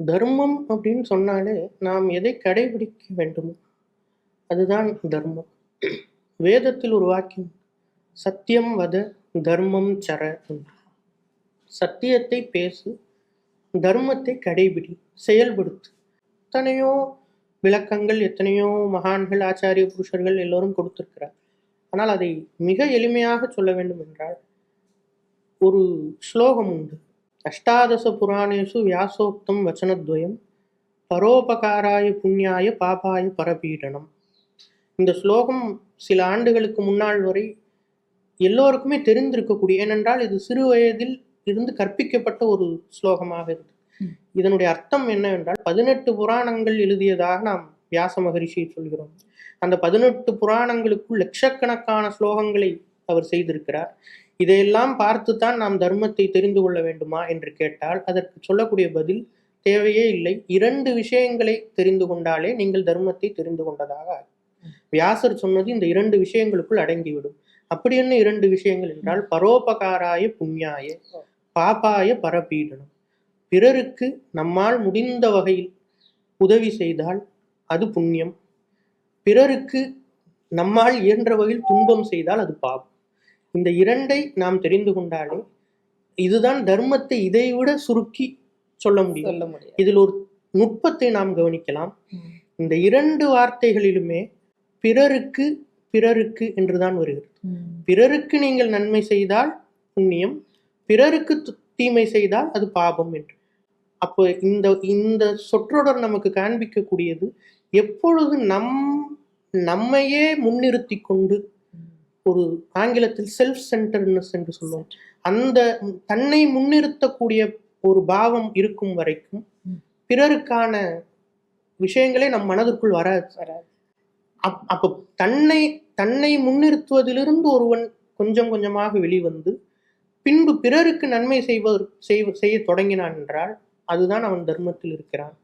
தர்மம் அப்படின்னு சொன்னாலே நாம் எதை கடைபிடிக்க வேண்டுமோ? அதுதான் தர்மம். வேதத்தில் ஒரு வாக்கியம் சத்தியம் வத தர்மம் சர சத்தியத்தை பேசு தர்மத்தை கடைபிடி செயல்படுத்து. எத்தனையோ விளக்கங்கள் எத்தனையோ மகான்கள் ஆச்சாரிய புருஷர்கள் எல்லோரும் கொடுத்திருக்கிறார். ஆனால் அதை மிக எளிமையாக சொல்ல வேண்டும் என்றால் ஒரு ஸ்லோகம் உண்டு. அஷ்டாதச புராணேஷு வியாசோக்தம் வச்சனத்வயம் பரோபகாராய புண்ணியாய பாபாய பரபீடனம் இந்த ஸ்லோகம் சில ஆண்டுகளுக்கு முன்னாள் வரை எல்லோருக்குமே தெரிந்திருக்கக்கூடிய ஏனென்றால் இது சிறு வயதில் இருந்து கற்பிக்கப்பட்ட ஒரு ஸ்லோகமாக இருந்தது. இதனுடைய அர்த்தம் என்னவென்றால் பதினெட்டு புராணங்கள் எழுதியதாக நாம் வியாச மகரிஷியை சொல்கிறோம். அந்த பதினெட்டு புராணங்களுக்குள் லட்சக்கணக்கான ஸ்லோகங்களை அவர் செய்திருக்கிறார். இதையெல்லாம் பார்த்துத்தான் நாம் தர்மத்தை தெரிந்து கொள்ள வேண்டுமா என்று கேட்டால் அதற்கு சொல்லக்கூடிய பதில் தேவையே இல்லை. இரண்டு விஷயங்களை தெரிந்து கொண்டாலே நீங்கள் தர்மத்தை தெரிந்து கொண்டதாக வியாசர் சொன்னது இந்த இரண்டு விஷயங்களுக்குள் அடங்கிவிடும். அப்படி என்ன இரண்டு விஷயங்கள் என்றால் பரோபகாராய புண்ணியாய பாப்பாய பரபீடனம். பிறருக்கு நம்மால் முடிந்த வகையில் உதவி செய்தால் அது புண்ணியம். பிறருக்கு நம்மால் இயன்ற வகையில் துன்பம் செய்தால் அது பாவம் இந்த இரண்டை நாம் தெரிந்து கொண்டாலே இதுதான் தர்மத்தை இதைவிட சுருக்கி சொல்ல முடியும். சொல்ல முடியாது. இதில் ஒரு நுட்பத்தை நாம் கவனிக்கலாம். இந்த இரண்டு வார்த்தைகளிலுமே பிறருக்கு பிறருக்கு என்றுதான் வருகிறது. பிறருக்கு நீங்கள் நன்மை செய்தால் புண்ணியம் பிறருக்கு தீமை செய்தால் அது பாபம் என்று. அப்போ இந்த இந்த சொற்றொடர் நமக்கு காண்பிக்கக்கூடியது எப்பொழுது நம் நம்மையே முன்னிறுத்தி கொண்டு ஒரு ஆங்கிலத்தில் செல்ஃப் சென்டர்னஸ் என்று சொல்லுவோம் அந்த தன்னை முன்னிறுத்தக்கூடிய ஒரு பாவம் இருக்கும் வரைக்கும் பிறருக்கான விஷயங்களே நம் மனதிற்குள் வராது வராது. அப்- அப்போ தன்னை தன்னை முன்னிறுத்துவதிலிருந்து ஒருவன் கொஞ்சம் கொஞ்சமாக வெளிவந்து பின்பு பிறருக்கு நன்மை செய்வதற்கு செய்ய தொடங்கினான் என்றால் அதுதான் அவன் தர்மத்தில் இருக்கிறான்